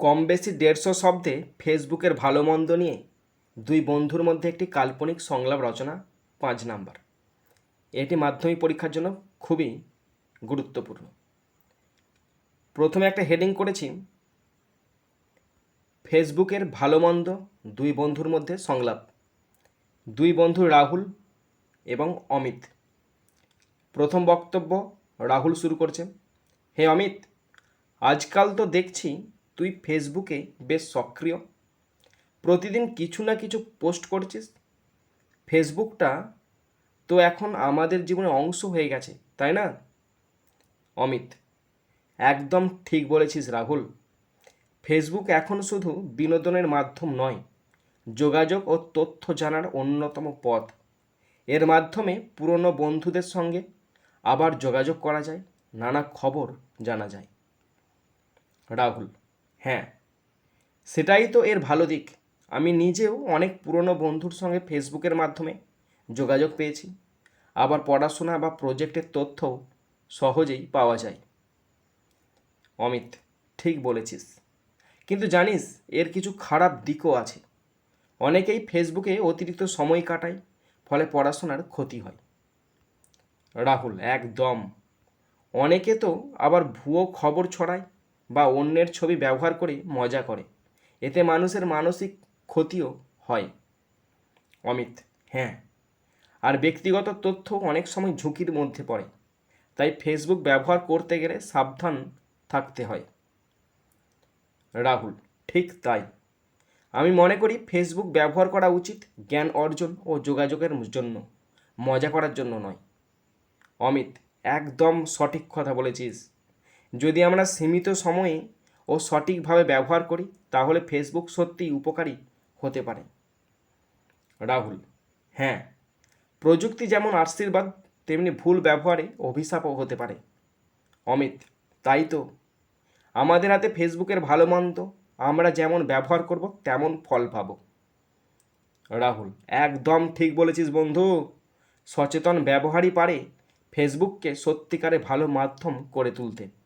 কম বেশি দেড়শো শব্দে ফেসবুকের ভালো মন্দ নিয়ে দুই বন্ধুর মধ্যে একটি কাল্পনিক সংলাপ রচনা, পাঁচ নাম্বার। এটি মাধ্যমিক পরীক্ষার জন্য খুবই গুরুত্বপূর্ণ। প্রথমে একটা হেডিং করেছি, ফেসবুকের ভালো মন্দ দুই বন্ধুর মধ্যে সংলাপ। দুই বন্ধু রাহুল এবং অমিত। প্রথম বক্তব্য রাহুল শুরু করছে, হে অমিত, আজকাল তো দেখছি তুই ফেসবুকে বেশ সক্রিয়। প্রতিদিন কিছু না কিছু পোস্ট করছিস। ফেসবুকটা তো এখন আমাদের জীবনে অংশ হয়ে গেছে, তাই না? অমিত, একদম ঠিক বলেছিস রাহুল। ফেসবুক এখন শুধু বিনোদনের মাধ্যম নয়, যোগাযোগ ও তথ্য জানার অন্যতম পথ। এর মাধ্যমে পুরনো বন্ধুদের সঙ্গে আবার যোগাযোগ করা যায়, নানা খবর জানা যায়। রাহুল হ্যাঁ সেটাই তো এর ভালো দিক। আমি নিজেও অনেক পুরনো বন্ধুর সঙ্গে ফেসবুকের মাধ্যমে যোগাযোগ পেয়েছি। আবার পড়াশোনা বা প্রজেক্টের তথ্যও সহজেই পাওয়া যায়। অমিত, ঠিক বলেছিস। কিন্তু জানিস, এর কিছু খারাপ দিকও আছে। অনেকেই ফেসবুকে অতিরিক্ত সময় কাটায়, ফলে পড়াশোনার ক্ষতি হয়। রাহুল, একদম। অনেকে তো আবার ভুয়ো খবর ছড়ায় বা অন্যের ছবি ব্যবহার করে মজা করে। এতে মানুষের মানসিক ক্ষতিও হয়। অমিত হ্যাঁ। আর ব্যক্তিগত তথ্য অনেক সময় ঝুঁকির মধ্যে পড়ে। তাই ফেসবুক ব্যবহার করতে গেলে সাবধান থাকতে হয়। রাহুল, ঠিক তাই। আমি মনে করি ফেসবুক ব্যবহার করা উচিত জ্ঞান অর্জন ও যোগাযোগের জন্য, মজা করার জন্য নয়। অমিত, একদম সঠিক কথা বলেছিস। যদি আমরা সীমিত সময়ে ও সঠিকভাবে ব্যবহার করি, তাহলে ফেসবুক সত্যিই উপকারী হতে পারে। রাহুল হ্যাঁ প্রযুক্তি যেমন আশীর্বাদ, তেমনি ভুল ব্যবহারে অভিশাপও হতে পারে। অমিত, তাই তো। আমাদের হাতে ফেসবুকের ভালো মন্দ, আমরা যেমন ব্যবহার করব, তেমন ফল পাবো। রাহুল, একদম ঠিক বলেছিস বন্ধু। সচেতন ব্যবহারই পারে ফেসবুককে সত্যিকারে ভালো মাধ্যম করে তুলতে।